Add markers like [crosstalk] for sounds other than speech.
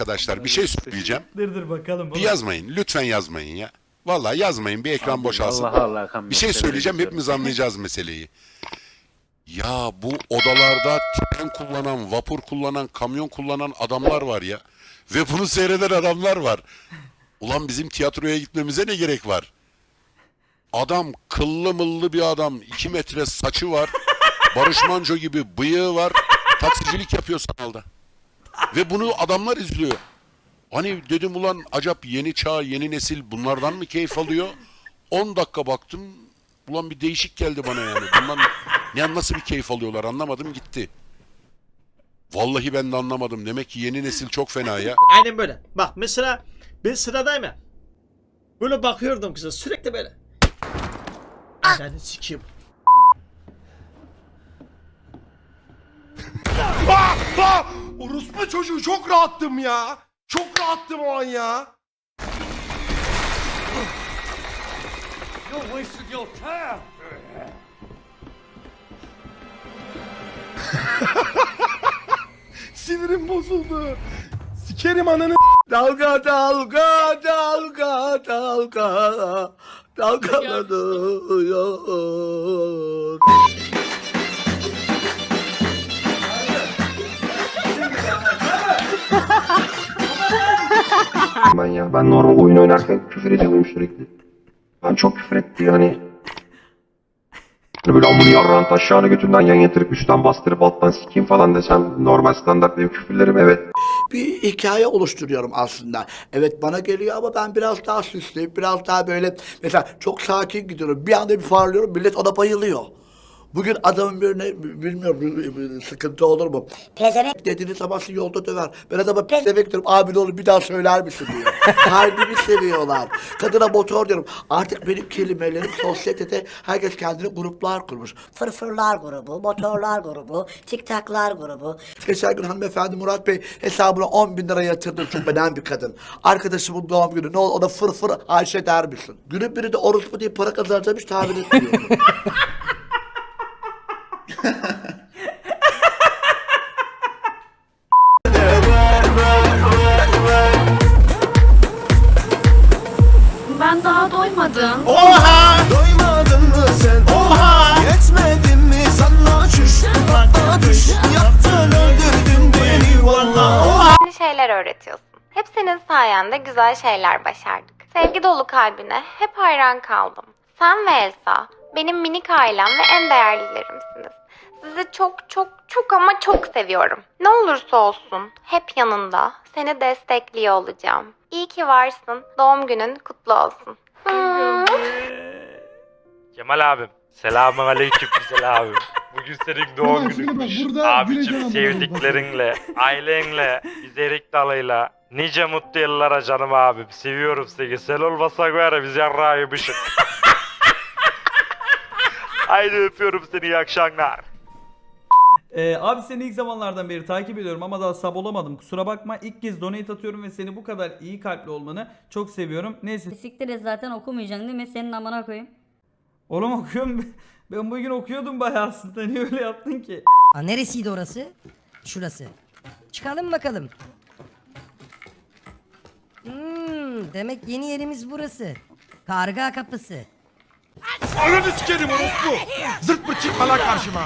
arkadaşlar bir şey söyleyeceğim. Dur bakalım. Bir yazmayın. Lütfen yazmayın ya. Vallahi yazmayın. Bir ekran boşalsın. Allah Allah. kan Bir şey mesele söyleyeceğim. yok. Hepimiz anlayacağız meseleyi. Ya bu odalarda tren kullanan, vapur kullanan, kamyon kullanan adamlar var ya. Ve bunu seyreden adamlar var. Ulan bizim tiyatroya gitmemize ne gerek var? Adam kıllı mıllı bir adam. iki metre saçı var. Barış Manço gibi bıyığı var. Taksicilik yapıyor sanalda. Ve bunu adamlar izliyor. Hani dedim ulan acaba yeni çağ, yeni nesil bunlardan mı keyif alıyor? 10 dakika baktım. Ulan bir değişik geldi bana yani. Bundan ne nasıl bir keyif alıyorlar anlamadım gitti. Vallahi ben de anlamadım. Demek ki yeni nesil çok fena ya. Aynen böyle. Bak mesela ben sıradayım ya. Böyle bakıyordum kıza sürekli böyle. Ananı sikeyim. Orospu çocuğu çok rahattım ya. Çok rahattım o an ya. Sinirim bozuldu. Sikerim ananı. Dalga dalga dalga dalga dalgalanıyor. Ben ya. Ben normal oyun oynarken küfür ediyorum sürekli. Ben çok küfür etti yani. Böyle amını yarrağın taşağını götünden yan getirip üstten bastırıp alttan sikeyim falan desem normal standart benim küfürlerim evet. Bir hikaye oluşturuyorum aslında. Evet bana geliyor ama ben biraz daha süsleyip biraz daha böyle mesela çok sakin gidiyorum. Bir anda bir parlıyorum millet ona bayılıyor. Bugün adamın birine bilmiyorum sıkıntı olur mu? Pezevenk Dediğiniz zaman sizi yolda döver. Ben adama pezevenk diyorum. Abi ne olur bir daha söyler misin diyor. [laughs] Kalbimi seviyorlar. Kadına motor diyorum. Artık benim kelimelerim sosyetede herkes kendine gruplar kurmuş. fırfırlar grubu, motorlar grubu, tiktaklar grubu. Geçen gün hanımefendi Murat Bey hesabına 10 bin lira yatırdım. Çok önemli bir kadın. Arkadaşımın doğum günü. Ne olur ona fırfır Ayşe der misin? Günün biri de orospu diye para kazanacağım hiç tahmin etmiyorum. [laughs] daha doymadım. Oha! Doymadın mı sen? Oha! Yetmedin mi sana çüş? Bana düş. Yaptın öldürdün beni valla. Oha! Yeni şeyler öğretiyorsun. Hep senin sayende güzel şeyler başardık. Sevgi dolu kalbine hep hayran kaldım. Sen ve Elsa benim minik ailem ve en değerlilerimsiniz. Sizi çok çok çok ama çok seviyorum. Ne olursa olsun hep yanında seni destekliyor olacağım. İyi ki varsın. Doğum günün kutlu olsun. Kemal abim. Selamun aleyküm güzel abim. Bugün senin doğum gününmüş. Abicim sevdiklerinle, ailenle, İzerik dalıyla. Nice mutlu yıllara canım abim. Seviyorum seni. Sen olmasan var biz yarrağıymışık. [laughs] Haydi öpüyorum seni iyi akşamlar. Ee, abi seni ilk zamanlardan beri takip ediyorum ama daha sab olamadım. Kusura bakma. İlk kez donate atıyorum ve seni bu kadar iyi kalpli olmanı çok seviyorum. Neyse. Siktir et zaten okumayacaksın değil mi? Senin amına koyayım. Oğlum okuyorum. [laughs] Ben bugün okuyordum bayağı aslında. Niye öyle yaptın ki? Aa, neresiydi orası? Şurası. Çıkalım bakalım. Hmm, demek yeni yerimiz burası. Karga kapısı. Ananı sikerim orospu. Zırt pırt çıkma lan karşıma.